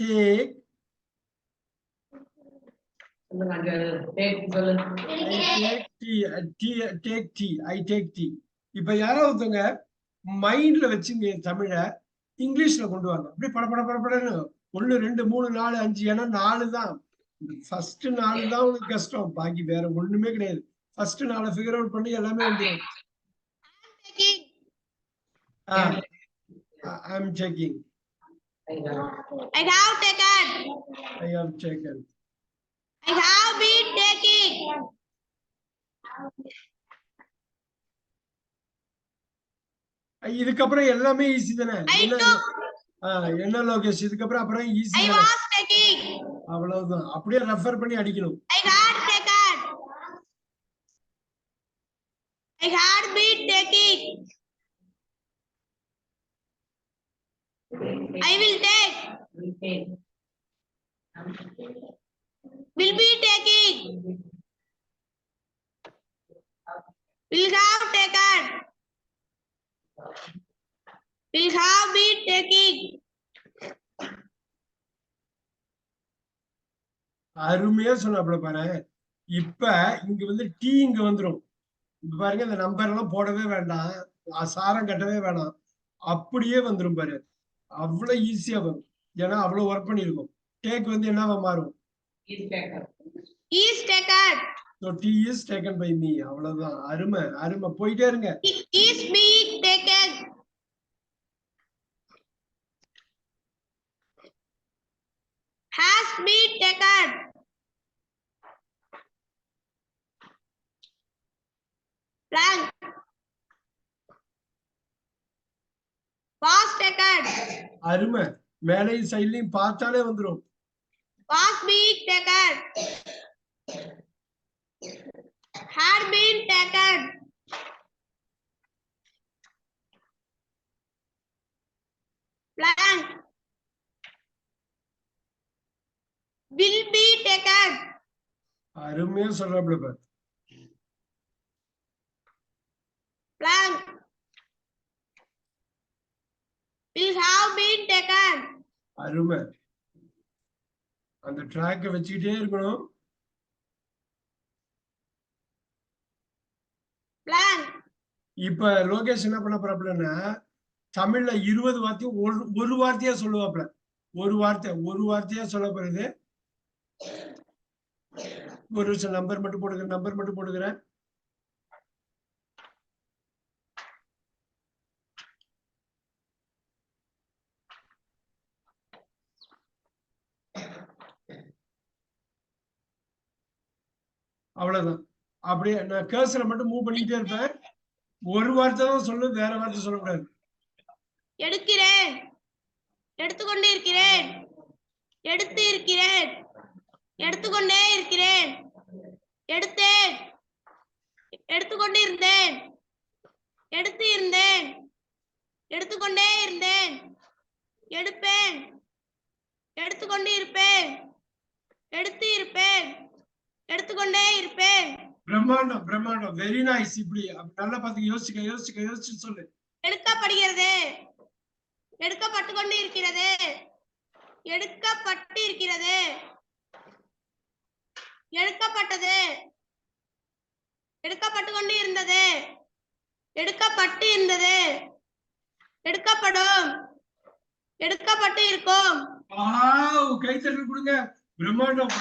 take இப்ப யாரோ ஒருத்தவங்க மைண்ட்ல வச்சுங்க தமிழ இங்கிலீஷ்ல கொண்டு வாங்க. அப்படியே பட பட பட படன்னு. ஒண்ணு ரெண்டு மூணு நாலு அஞ்சு ஏன்னா நாலு தான். ஃபர்ஸ்ட் நாலு தான் உனக்கு கஷ்டம். பாக்கி வேற ஒண்ணுமே கிடையாது. ஃபர்ஸ்ட் நாலு ஃபிகர் அவுட் பண்ணி எல்லாமே வந்துடும் taking, I am checking I have taken, I have checked I have been taking, இதுக்கப்புறம் எல்லாமே ஈஸி தானே? I என்ன லோகேஷ்? இதுக்கப்புறம் அப்புறம் ஈஸி I தானே? was taking, அவ்வளவுதான். அப்படியே ரெஃபர் பண்ணி அடிக்கணும். I taken, I had been taking, I will take, will be taking, will have taken, will have been taking, அருமையா சொன்னாப்புல பாரு. இப்ப இங்க வந்து டீ இங்க வந்துரும். இப்ப பாருங்க இந்த நம்பர் எல்லாம் போடவே வேண்டாம். சாரம் கட்டவே வேணாம். அப்படியே வந்துரும் பாரு. அவ்வளவு ஈஸியா வரும். ஏன்னா அவ்வளவு ஒர்க் பண்ணிருக்கும் டேக் வந்து என்னவா மாறும்? Is taken, it is taken by me அவ்வளவுதான். அருமை அருமை. போயிட்டே இருங்க. Is being taken. Has been taken. Blank. அருமை மேலையும் சைட்லயும் பார்த்தாலே வந்துரும் Was being taken. Had been taken. Blank. Will be taken. அருமையா சொல்றாப்ல பாரு Blank. Will have been taken. அருமை. அந்த ட்ராக்கை வச்சுக்கிட்டே இருக்கணும். இப்ப லோகேஷ் என்ன பண்ண போறாப்லன்னா தமிழ்ல இருபது வார்த்தையும் ஒரு ஒரு வார்த்தையா சொல்லுவாப்ல ஒரு வார்த்தை ஒரு வார்த்தையா சொல்ல போறது. ஒரு நிமிஷம் நம்பர் மட்டும் போடுகிறேன் நம்பர் மட்டும் போடுகிறேன் அவ்வளவுதான். அப்படியே நான் கேர்சரை மட்டும் மூவ் பண்ணிட்டே இருப்பேன். ஒரு வார்த்தை தான் சொல்லு வேற வார்த்தை சொல்லக்கூடாது எடுக்கிறேன். எடுத்துக்கொண்டே இருக்கிறேன். எடுத்து இருக்கிறேன். எடுத்துக்கொண்டே இருக்கிறேன். எடுத்தேன். எடுத்துக்கொண்டு இருந்தேன். எடுத்து இருந்தேன். எடுத்துக்கொண்டே இருந்தேன். எடுப்பேன். எடுத்துக்கொண்டு இருப்பேன். எடுத்து இருப்பேன். எடுத்துக்கொண்டே இருப்பேன். பிரம்மாண்டம் பிரம்மாண்டம். வெரி நைஸ் இப்படி. நல்லா பார்த்து யோசிக்க யோசிக்க யோசிச்சு சொல்லு. எடுக்கப்படுகிறது. எடுக்கப்பட்டு கொண்டு இருக்கிறது எடுக்கப்பட்டு இருக்கிறது எடுக்கப்பட்டது. எடுக்கப்பட்டு கொண்டு இருந்தது எடுக்கப்பட்டு இருந்தது எடுக்கப்படும். எடுக்கப்பட்டு இருக்கும் வாவ் கைத்தட்டல் கொடுங்க. பிரம்மாண்டம்.